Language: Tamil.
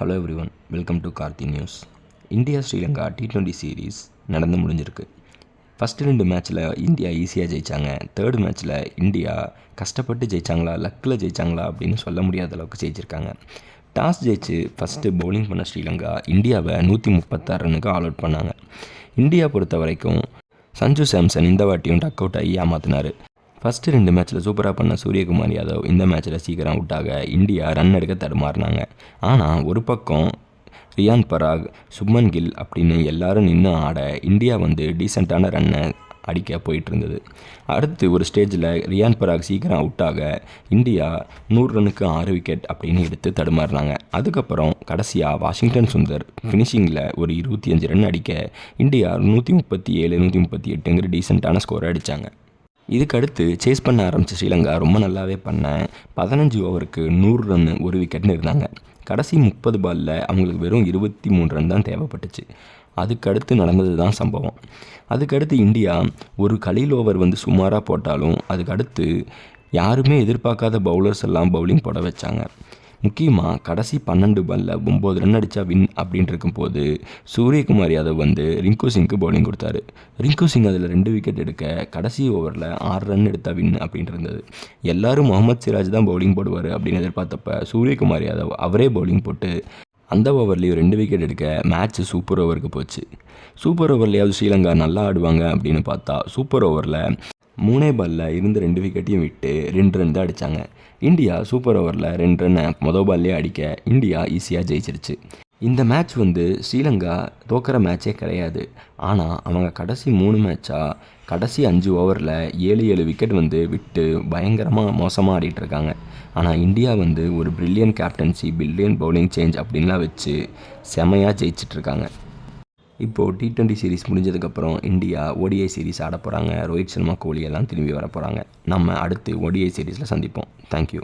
Hello everyone welcome to Karthi news India Sri Lanka T twenty series நடந்து முடிஞ்சிருக்கு. ஃபஸ்ட்டு ரெண்டு மேட்ச்சில் இந்தியா ஈஸியாக ஜெயித்தாங்க தேர்டு மேட்ச்சில் இந்தியா கஷ்டப்பட்டு ஜெயித்தாங்களா லக்கில் ஜெயித்தாங்களா அப்படின்னு சொல்ல முடியாத அளவுக்கு ஜெயிச்சிருக்காங்க. டாஸ் ஜெயிச்சு ஃபஸ்ட்டு பவுலிங் பண்ண ஸ்ரீலங்கா இந்தியாவை நூற்றி முப்பத்தாறு ரன்னுக்கு ஆல் அவுட் பண்ணாங்க. இந்தியா பொறுத்த வரைக்கும் சஞ்சு சாம்சன் இந்த வாட்டியும் டக் அவுட் ஆகி ஏமாத்தினார். ஃபஸ்ட்டு ரெண்டு மேட்ச்சில் சூப்பராக பண்ண சூரியகுமார் யாதவ் இந்த மேட்ச்சில் சீக்கிரம் விட்டாக இந்தியா ரன் எடுக்க தடுமாறினாங்க. ஆனால் ஒரு பக்கம் ரியான் பராக் சுப்மன் கில் அப்படின்னு எல்லாரும் நின்று ஆட இந்தியா வந்து டீசெண்டான ரன்னை அடிக்க போயிட்டு இருந்தது அடுத்து ஒரு ஸ்டேஜில் ரியான் பராக் சீக்கிரம் அவுட்டாக இந்தியா நூறு ரனுக்கு ஆறு விக்கெட் அப்படின்னு எடுத்து தடுமாறினாங்க. அதுக்கப்புறம் கடைசியாக வாஷிங்டன் சுந்தர் ஃபினிஷிங்கில் ஒரு இருபத்தி அஞ்சு ரன் அடிக்க இந்தியா நூற்றி முப்பத்தி ஏழு நூற்றி முப்பத்தி எட்டுங்கிற டீசெண்டான ஸ்கோரை அடித்தாங்க இதுக்கடுத்து சேஸ் பண்ண ஆரம்பித்த ஸ்ரீலங்கா ரொம்ப நல்லாவே பண்ண. பதினஞ்சு ஓவருக்கு நூறு ரன் ஒரு விக்கெட்னு இருந்தாங்க. கடைசி முப்பது பாலில் அவங்களுக்கு வெறும் இருபத்தி மூணு ரன் தான் தேவைப்பட்டுச்சு. அதுக்கடுத்து நடந்தது தான் சம்பவம். அதுக்கடுத்து இந்தியா ஒரு கலீல் ஓவர் வந்து சுமாராக போட்டாலும் அதுக்கடுத்து யாருமே எதிர்பார்க்காத பவுலர்ஸ் எல்லாம் பவுலிங் போட வச்சாங்க. முக்கியமாக கடைசி பன்னெண்டு பாலில் ஒம்பது ரன் அடித்தா வின் அப்படின்ட்டு இருக்கும்போது சூரியகுமார் யாதவ் வந்து ரிங்கு சிங்க்கு பவுலிங் கொடுத்தாரு. ரிங்கு சிங் அதில் ரெண்டு விக்கெட் எடுக்க கடைசி ஓவரில் ஆறு ரன் எடுத்தா வின் அப்படின்ட்டு இருந்தது. எல்லாரும் முகமது சிராஜ் தான் பவுலிங் போடுவார் அப்படின்னு எதிர்பார்த்தப்ப சூரியகுமார் யாதவ் அவரே பவுலிங் போட்டு அந்த ஓவர்லேயும் ரெண்டு விக்கெட் எடுக்க மேட்ச் சூப்பர் ஓவருக்கு போச்சு. சூப்பர் ஓவர்லேயாவது ஸ்ரீலங்கா நல்லா ஆடுவாங்க அப்படின்னு பார்த்தா சூப்பர் ஓவரில் மூணே பாலில் இருந்து ரெண்டு விக்கெட்டையும் விட்டு ரெண்டு ரன் தான் அடித்தாங்க இந்தியா சூப்பர் ஓவரில் ரெண்டு ரன்னை மொதல் பால்லே அடிக்க இந்தியா ஈஸியாக ஜெயிச்சிருச்சு. இந்த மேட்ச் வந்து ஸ்ரீலங்கா தோக்கிற மேட்சே கிடையாது. ஆனால் அவங்க கடைசி மூணு மேட்சாக கடைசி அஞ்சு ஓவரில் ஏழு ஏழு விக்கெட் வந்து விட்டு பயங்கரமாக மோசமாக ஆடிட்டு இருக்காங்க. ஆனால் இந்தியா வந்து ஒரு brilliant captaincy brilliant bowling change அப்படின்லாம் வச்சு செமையாக ஜெயிச்சிட்ருக்காங்க இப்போது டி டுவெண்ட்டி சீரிஸ் முடிஞ்சதுக்கப்புறம் இந்தியா ஒடிஐ சீரிஸ் ஆட போகிறாங்க ரோஹித் சர்மா கோலி எல்லாம் திரும்பி வர போகிறாங்க நம்ம அடுத்து ஒடிஐ சீரிஸில் சந்திப்போம். தேங்க்யூ